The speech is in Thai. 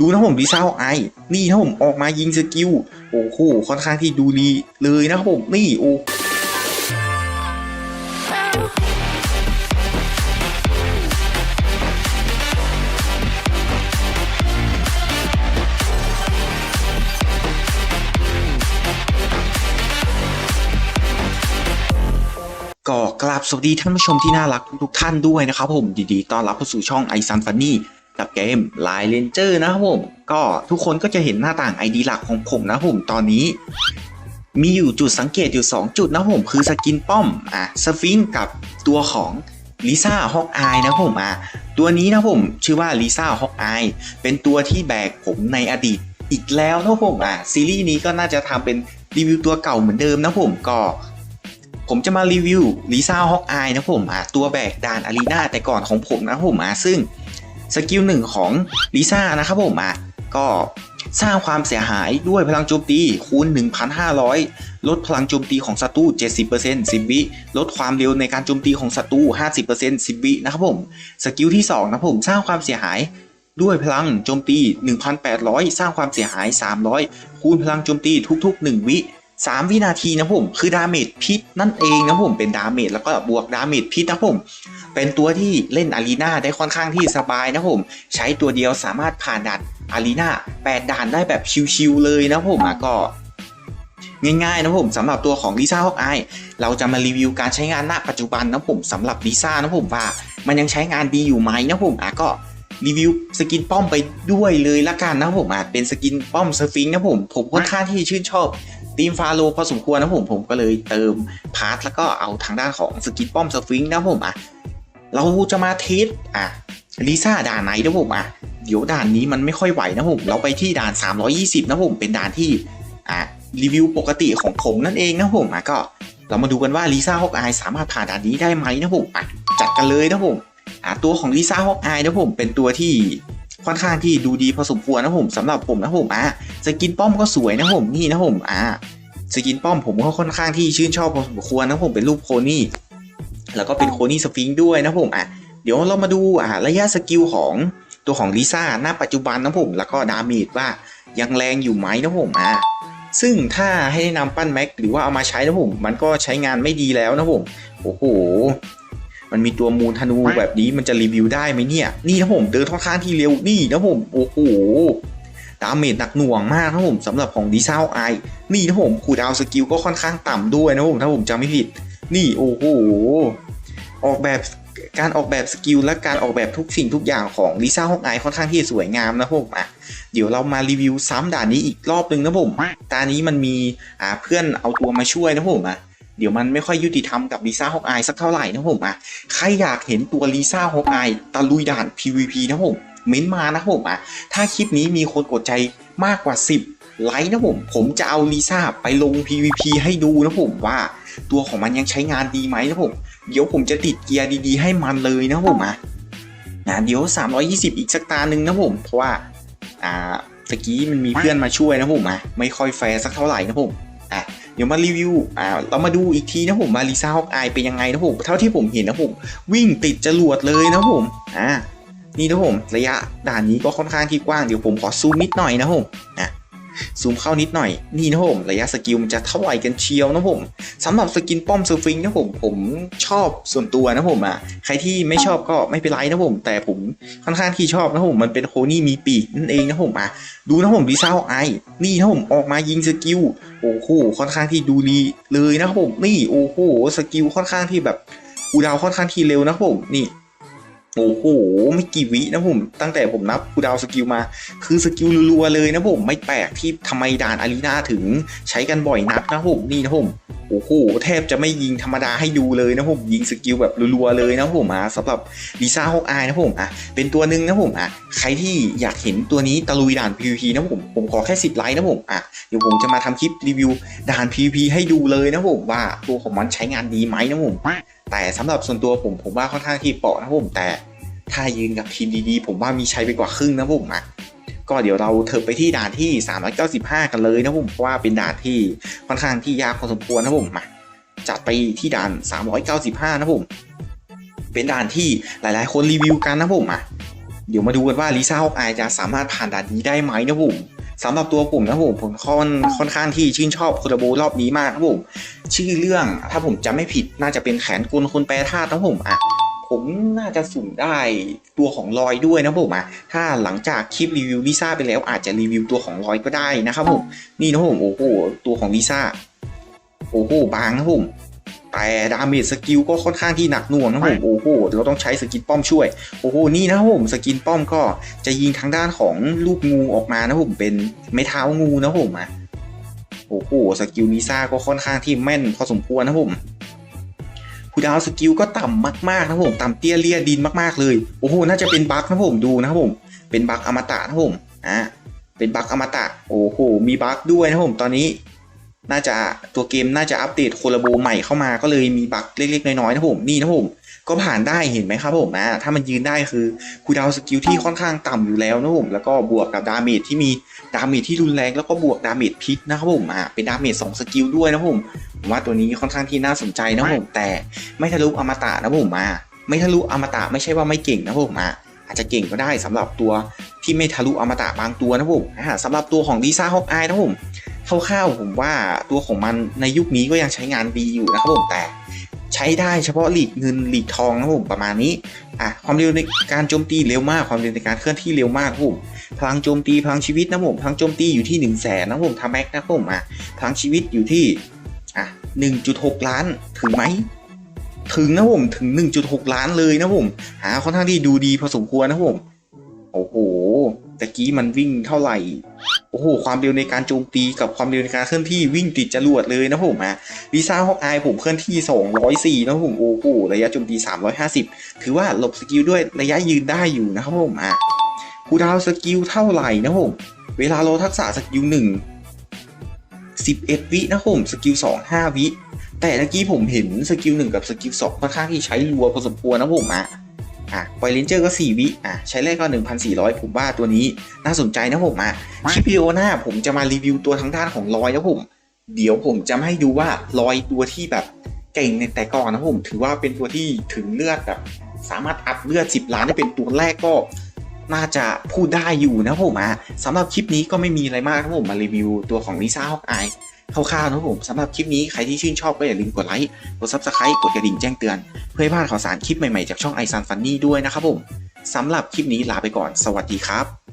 ดูนะผมลิซ่าฮอกอายนี่นะผมออกมายิงสกิลโอ้โหค่อนข้างที่ดูดีเลยนะครับผมนี่โอ้ก็กราบสวัสดีท่านผู้ชมที่น่ารักทุกท่านด้วยนะครับผมดีต้อนรับเข้าสู่ช่องไอซันฟันนี่ กับเกมไลน์เลนเจอร์นะครับผม ก็ทุกคนก็จะเห็นหน้าต่าง ID หลักของผมนะผมตอนนี้มีอยู่จุดสังเกตอยู่ 2 จุดนะผมคือสกินป้อมอะสฟิงค์กับตัวของลิซ่าฮอกอายนะผมอะตัวนี้นะผมชื่อว่าลิซ่าฮอกอายเป็นตัวที่แบกผมในอดีตอีกแล้วนะผมอะซีรีส์นี้ก็น่าจะทำเป็นรีวิวตัวเก่าเหมือนเดิมนะผมก็ ผมจะมารีวิวลิซ่าฮอกอายนะผมอะตัวแบกดานอารีนาแต่ก่อนของผมนะผมอะซึ่ง สกิลหนึ่งของลิซ่านะครับผมอะก็สร้างความเสียหายด้วยพลังโจมตีคูณ 1,500 ลดพลังโจมตีของศัตรู 70% 10 วิ ลดความเร็วในการโจมตีของศัตรู 50% 10 วินะครับผม สกิลที่ 2 นะผมสร้างความเสียหายด้วยพลังโจมตี 1,800 สร้างความเสียหาย 300 คูณพลังโจมตีทุก ๆ 1 วิ 3 วินาทีนะผม คือดาเมจพิษนั่นเองนะผมเป็นดาเมจแล้วก็บวกดาเมจพิษนะผม เป็นตัวที่เล่นอารีนาได้ค่อนข้างที่สบายนะผม ใช้ตัวเดียวสามารถผ่านด่านอารีนา8ด่านได้แบบชิวๆเลยนะผมอะก็ง่ายๆนะผมสำหรับตัวของลิซ่าฮอกอายเราจะมารีวิวการใช้งานณปัจจุบันนะผมสำหรับลิซ่านะผมว่า มันยังใช้งานดีอยู่ไหมนะผมอะก็ รีวิวสกินป้อมไปด้วยเลยละกันนะผมอะเป็นสกินป้อมสฟิงนะผม ผมค่อนข้างที่ชื่นชอบทีมฟาโลพอสมควรนะผมผมก็เลยเติมพาร์ทแล้วก็เอาทางด้านของสกินป้อมสฟิงนะผมอะเราจะมาเทสอะลิซ่าด่านไหนนะผมอะเดี๋ยวด่านนี้มันไม่ค่อยไหวนะผมเราไปที่ด่าน 320 นะผมเป็นด่านที่อะรีวิวปกติของผมนั่นเองนะผมอะก็ เรามาดูกันว่าลิซ่าฮอกอายสามารถผ่านด่านนี้ได้ไหมนะผมอะจัดกันเลยนะผม ตัวของลิซ่าฮอกอายนะผมเป็นตัวที่ค่อนข้างที่ดูดีพอสมควรนะผมสำหรับผมนะผมอะสกินป้อมก็สวยนะผมนี่นะผมอ่าสกินป้อมผมก็ค่อนข้างที่ชื่นชอบพอสมควรนะผมเป็นรูปโคนี่แล้วก็เป็นโคนี่สฟิงค์ด้วยนะผมอะเดี๋ยวเรามาดูอ่าระยะสกิลของตัวของลิซ่าณปัจจุบันนะผมแล้วก็ดาเมจว่ายังแรงอยู่ไหมนะผมอะซึ่งถ้าให้แนะนำปั้นแม็กหรือว่าเอามาใช้นะผม มันก็ใช้งานไม่ดีแล้วนะผม โอ้โห มันมีตัวมูลธนูแบบนี้มันจะรีวิวได้ไหมเนี่ย นี่นะผมเดินค่อนข้างที่เร็วนี่นะผมโอ้โหดาเมจหนักหน่วงมากนะผมสำหรับของดีเซลไอนี่นะผมคูลดาวน์สกิลก็ค่อนข้างต่ำด้วยนะผมถ้าผมจำไม่ผิด นี่โอ้โหออกแบบการออกแบบสกิลและการออกแบบทุกสิ่งทุกอย่างของลิซ่าฮอกไอค่อนข้างที่จะสวยงามนะผมอะเดี๋ยวเรามารีวิวซ้ำด่านนี้อีกรอบนึงนะผมตานี้มันมีอ่าเพื่อนเอาตัวมาช่วยนะผมอะ เดี๋ยวมันไม่ค่อยยุติธรรมกับลิซ่าฮอกไอสักเท่าไหร่นะผมอะใครอยากเห็นตัวลิซ่าฮอกไอตะลุยด่าน PVP นะผมเม้นมานะผมอะถ้าคลิปนี้มีคนกดใจมากกว่า 10 ไลค์นะผม ผมจะเอาลิซ่าไปลง PVP ให้ดูนะผมว่า ตัวของมันยังใช้งานดีไหมนะผม เดี๋ยวผมจะติดเกียร์ดีๆ ให้มันเลยนะผมอะนะเดี๋ยว 320 อีกสักตาหนึ่งนะผม เพราะว่า อ่าตะกี้มันมีเพื่อนมาช่วยนะผมอะไม่ค่อยแฟร์สักเท่าไหร่นะผม เดี๋ยวมารีวิวอ่าเรามาดูอีกทีนะผมมาลิซ่าฮอกอายเป็นยังไงนะผมเท่าที่ผมเห็นนะผมวิ่งติดจรวดเลยนะผมอ่านี่นะผมระยะด่านนี้ก็ค่อนข้างที่กว้างเดี๋ยวผมขอซูมนิดหน่อยนะผมนะ ซูมเข้านิดหน่อย นี่นะผมระยะสกิลมันจะเท่าไหร่กันเชียวนะผมสำหรับสกินป้อมเซอร์ฟิงนะผมผมชอบส่วนตัวนะผมอะใครที่ไม่ชอบก็ไม่เป็นไรนะผม แต่ผมค่อนข้างที่ชอบนะผมมันเป็นโคนี่มีปีกนั่นเองนะผมอะดูนะผมดีซ่าไอนี่นะผมออกมายิงสกิลโอ้โหค่อนข้างที่ดูดีเลยนะครับผมนี่โอ้โหสกิลค่อนข้างที่แบบกูดาวค่อนข้างที่เร็วนะผมนี่ โอ้โหไม่กี่วินะผมตั้งแต่ผมนับคูดาวสกิลมา คือสกิลรัวๆเลยนะผมไม่แปลกที่ทำไมด่านอารีนาถึงใช้กันบ่อยนักนะผมนี่นะผมโอ้โหแทบจะไม่ยิงธรรมดาให้ดูเลยนะผมยิงสกิลแบบรัวๆเลยนะผมอะสำหรับลิซ่าฮอกอายนะผมอะเป็นตัวหนึ่งนะผมอะใครที่อยากเห็นตัวนี้ตะลุยด่าน PVP นะผมผมขอแค่ 10 ไลค์นะผมอะเดี๋ยวผมจะมาทำคลิปรีวิวด่าน PVP ให้ดูเลยนะผมว่าตัวของมันใช้งานดีไหมนะผม แต่สำหรับส่วนตัวผมผมว่าค่อนข้างที่เปราะนะผมแต่ถ้ายืนกับทีมดีๆ ผมว่ามีชัยไปกว่าครึ่งนะผมอะก็เดี๋ยวเราเถิบไปที่ด่านที่ 395 กันเลยนะผมเพราะว่าเป็นด่านที่ค่อนข้างที่ยากพอสมควรนะผมมาจัดไปที่ด่าน 395 นะผม เป็นด่านที่หลายๆ คนรีวิวกันนะผมอะเดี๋ยวมาดูกันว่าลิซ่าฮอกอายจะสามารถผ่านด่านนี้ได้ไหมนะผม สำหรับตัวผมนะผมผมค่อนค่อนข้างที่ชื่นชอบโคดาโบรอบนี้มากนะผมชื่อเรื่องถ้าผมจำไม่ผิดน่าจะเป็นแขนกลคนแปรธาตุนะผมอะผมน่าจะสุ่มได้ตัวของลอยด้วยนะผมอะถ้าหลังจากคลิปรีวิวลิซ่าไปแล้วอาจจะรีวิวตัวของลอยก็ได้นะครับผมนี่นะผมโอ้โหตัวของลิซ่าโอ้โหบางนะผม แต่ดาเมจสกิลก็ค่อนข้างที่หนักหน่วงนะผมโอ้โหเราต้องใช้สกินป้อมช่วย โอ้โหนี่นะผมสกินป้อมก็จะยิงทางด้านของลูกงูออกมานะผมเป็นไม้เท้างูนะผมอะโอ้โหสกิลนิซ่าก็ค่อนข้างที่แม่นพอสมควรนะผมคูดาวสกิลก็ต่ำมากๆนะผมต่ำเตี้ยเลี่ยดินมากๆเลยโอ้โหน่าจะเป็นบั๊กนะผมดูนะผม เป็นบั๊กอมตะนะผมอะเป็นบั๊กอมตะโอ้โหมีบั๊กด้วยนะผมตอนนี้ น่าจะตัวเกมน่าจะอัปเดตโคลาโบใหม่เข้ามาก็เลยมีบั๊กเล็กๆ น้อยๆนะผมนี่นะผมก็ผ่านได้เห็นไหมครับผมอ่าถ้ามันยืนได้คือคูลดาวสกิลที่ค่อนข้างต่ำอยู่แล้วนะผมแล้วก็บวกกับดาเมจที่มีดาเมจที่รุนแรงแล้วก็บวกดาเมจพิษนะครับผมอ่าเป็นดาเมจสองสกิลด้วยนะผมผมว่าตัวนี้ค่อนข้างที่น่าสนใจนะผมแต่ไม่ทะลุอมตะนะผมอ่าไม่ทะลุอมตะไม่ใช่ว่าไม่เก่งนะผมอ่า อาจจะเก่งก็ได้สำหรับตัวที่ไม่ทะลุอมตะบางตัวนะผมสำหรับตัวของดีซ่าฮอกอายนะผมคร่าวๆผมว่าตัวของมันในยุคนี้ก็ยังใช้งานดีอยู่นะครับผมแต่ใช้ได้เฉพาะหลีกเงินหลีกทองนะผมประมาณนี้อะความเร็วในการโจมตีเร็วมากความเร็วในการเคลื่อนที่เร็วมากผมพลังโจมตีพลังชีวิตนะผมพลังโจมตีอยู่ที่1นึ่งแสนนะผมทำแม็กนะผมอะพลังชีวิตอยู่ที่อะ1.6 ล้านถึงไหม ถึงนะผมถึง 1.6 ล้านเลยนะผมหาค่อนข้างที่ดูดีพอสมควรนะผมโอ้โหตะกี้มันวิ่งเท่าไหร่ โอ้โห ความเร็วในการโจมตีกับความเร็วในการเคลื่อนที่วิ่งติดจรวดเลยนะผมอะลิซ่าฮอกอายผมเคลื่อนที่ 204 นะผม โอ้โห ระยะโจมตี 350 ถือว่าหลบสกิลด้วยระยะยืนได้อยู่นะครับผมอะคูดาวสกิลเท่าไหร่นะผม เวลาเราทักษะสกิล 1 11 วินะผม สกิล 2 5 วิ แต่เมื่อกี้ผมเห็นสกิล1กับสกิล2ค่อนข้างที่ใช้รัวพอสมควรนะผมอะอะปเลนเจอร์ก็ 4 วิอะใช้แรกก็ 1,400 ผมว่าตัวนี้น่าสนใจนะผมอะคลิปวิดีโอหน้าผมจะมารีวิวตัวทางด้านของลอยนะผม เดี๋ยวผมจะให้ดูว่ารอยตัวที่แบบเก่งในแต่ก่อนนะผม ถือว่าเป็นตัวที่ถึงเลือดแบบ สามารถอัพเลือด 10 ล้านได้เป็นตัวแรกก็น่าจะพูดได้อยู่นะผมอะสำหรับคลิปนี้ก็ไม่มีอะไรมากนะผมมารีวิวตัวของลิซ่าฮอกอาย คร่าวๆนะครับผมสำหรับคลิปนี้ใครที่ชื่นชอบก็อย่าลืมกดไลค์ กด subscribe กดกระดิ่งแจ้งเตือน เพื่อให้พลาดข่าวสารคลิปใหม่ๆจากช่องไอซันฟันนี่ด้วยนะครับผมสำหรับคลิปนี้ลาไปก่อน สวัสดีครับ